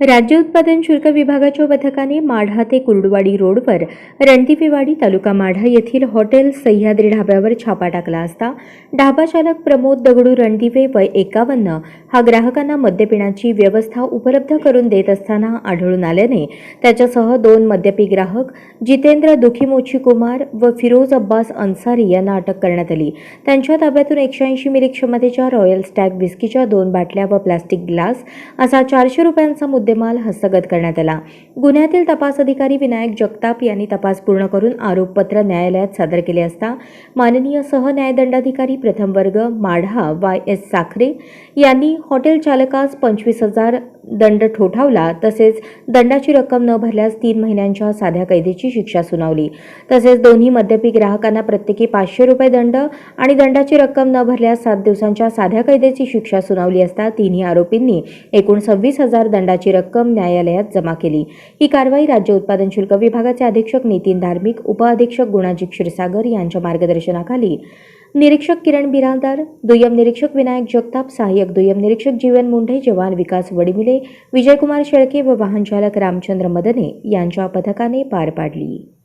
राज्य उत्पादन शुल्क विभागाच्या पथकाने माढा ते कुर्डवाडी रोडवर रणदिवेवाडी तालुका माढा येथील हॉटेल सह्याद्री ढाब्यावर छापा टाकला असता ढाबा चालक प्रमोद दगडू रणदिवे वय एकावन्न हा ग्राहकांना मद्यपिण्याची व्यवस्था उपलब्ध करून देत असताना आढळून आल्याने त्याच्यासह दोन मद्यपी ग्राहक जितेंद्र दुखीमोची कुमार व फिरोज अब्बास अन्सारी यांना अटक करण्यात आली. त्यांच्या ताब्यातून एकशे ऐंशी मिली क्षमतेच्या रॉयल स्टॅग विस्कीच्या दोन बाटल्या व प्लास्टिक ग्लास असा चारशे रुपयांचा मुद्दा मुद्देमाल हस्तगत करण्यात आला. गुन्ह्यातील तपास अधिकारी विनायक जगताप यांनी तपास पूर्ण करून आरोपपत्र न्यायालयात सादर केले असता माननीय सहन्यायदंडाधिकारी प्रथम वर्ग माढा वाय एस साखरे यांनी हॉटेल चालकास पंचवीस हजार दंड ठोठावला तसेच दंडाची रक्कम न भरल्यास तीन महिन्यांच्या साध्या कैदेची शिक्षा सुनावली. तसेच दोन्ही मद्यपी ग्राहकांना प्रत्येकी पाचशे रुपये दंड आणि दंडाची रक्कम न भरल्यास सात दिवसांच्या साध्या कैदेची शिक्षा सुनावली असता तिन्ही आरोपींनी एकूण सव्वीस हजार दंडाची रक्कम न्यायालयात जमा केली. ही कारवाई राज्य उत्पादन शुल्क विभागाचे अधीक्षक नितीन धार्मिक उपअधीक्षक गुणाजी क्षीरसागर यांच्या मार्गदर्शनाखाली. निरीक्षक किरण बिरालदार दुय्यम निरीक्षक विनायक जगताप सहाय्यक दुय्यम निरीक्षक जीवन मुंढे जवान विकास वडिमिले विजयकुमार शेळके व वाहन चालक रामचंद्र मदने यांच्या पथकाने पार पाडली.